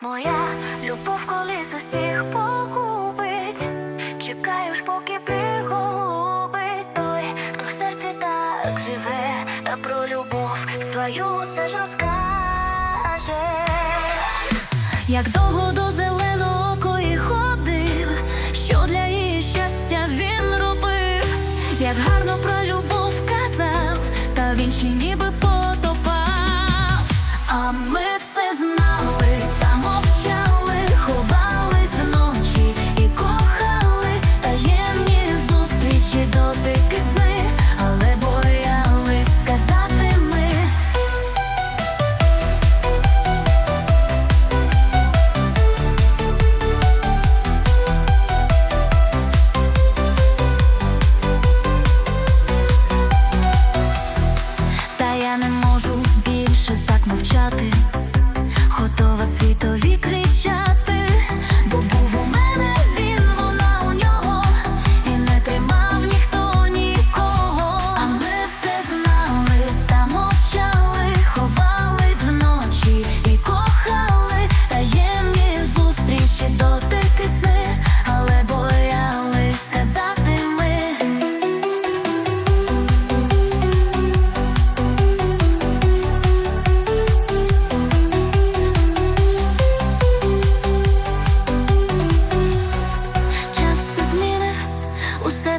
Моя любов колись усіх погубить. Чекаєш, поки приголубить той, хто в серці так живе, та про любов свою все ж розкаже. Як довго до зеленокої ходив, що для її щастя він робив, як гарно про любов казав, та він ще ніби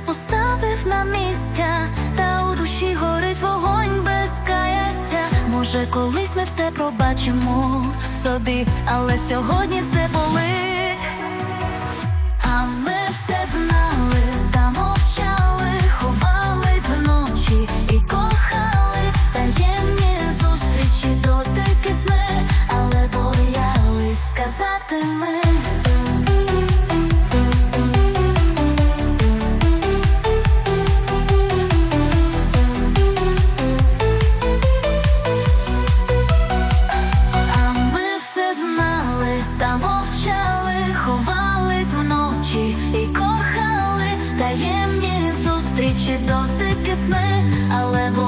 поставив на місця, та у душі горить вогонь без каяття. Може, колись ми все пробачимо собі, але сьогодні це болить. А ми все знали та ховались вночі і кохали таємні зустрічі, дотики сни, але боялись сказати ми. таємні зустрічі, дотики сни, але.